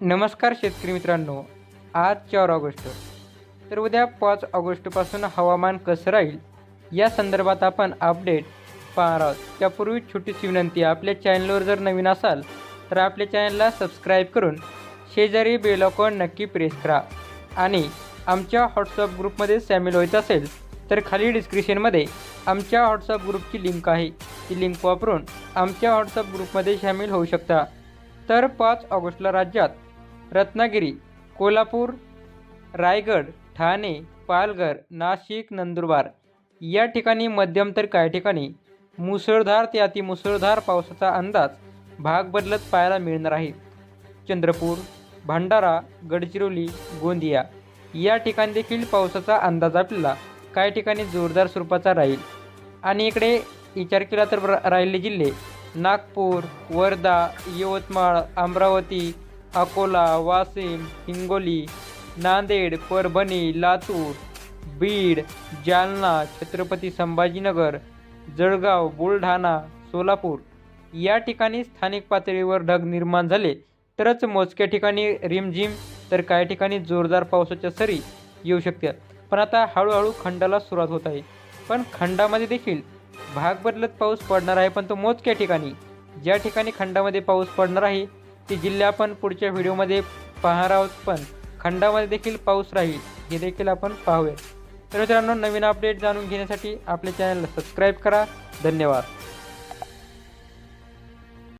नमस्कार शेतकरी मित्रांनो आज चार ऑगस्ट. तर उद्या पाच ऑगस्टपासून हवामान कसं राहील या संदर्भात आपण अपडेट पाहणार आहोत. त्यापूर्वी छोटीशी विनंती आपल्या चॅनलवर जर नवीन असाल तर आपल्या चॅनलला सबस्क्राईब करून शेजारी बेलॉकॉन नक्की प्रेस करा. आणि आमच्या व्हॉट्सअप ग्रुपमध्ये सामील व्हायचं असेल तर खाली डिस्क्रिप्शनमध्ये आमच्या व्हॉट्सअप ग्रुपची लिंक आहे. ती लिंक वापरून आमच्या व्हॉट्सअप ग्रुपमध्ये सामील होऊ शकता. तर पाच ऑगस्टला राज्यात रत्नागिरी कोल्हापूर रायगड ठाणे पालघर नाशिक नंदुरबार. या ठिकाणी मध्यम तर काही ठिकाणी मुसळधार ते अतिमुसळधार पावसाचा अंदाज भाग बदलत पाहायला मिळणार आहे. चंद्रपूर भंडारा गडचिरोली गोंदिया या ठिकाणी देखील पावसाचा अंदाज आपल्याला काही ठिकाणी जोरदार स्वरूपाचा राहील. आणि इकडे विचार केला तर राहिले राहिलेले जिल्हे नागपूर वर्धा यवतमाळ अमरावती अकोला वाशिम हिंगोली नांदेड परभणी लातूर बीड जालना छत्रपती संभाजीनगर जळगाव बुलढाणा सोलापूर. या ठिकाणी स्थानिक पातळीवर ढग निर्माण झाले. तरच मोजक्या ठिकाणी रिमझिम तर काही ठिकाणी जोरदार पावसाच्या सरी येऊ शकतात. पण आता हळूहळू खंडाला सुरुवात होत आहे. पण खंडामध्ये देखील भाग बदलत पाऊस पडणार आहे पण तो मोजक्या ठिकाणी. ज्या ठिकाणी खंडामध्ये पाऊस पडणार आहे ती जिल्हे आपण पुढच्या व्हिडिओमध्ये पाहणार आहोत पण खंडामध्ये देखील पाऊस राहील हे देखील आपण पाहूया. तर मित्रांनो नवीन अपडेट जाणून घेण्यासाठी आपल्या चॅनलला सबस्क्राईब करा. धन्यवाद.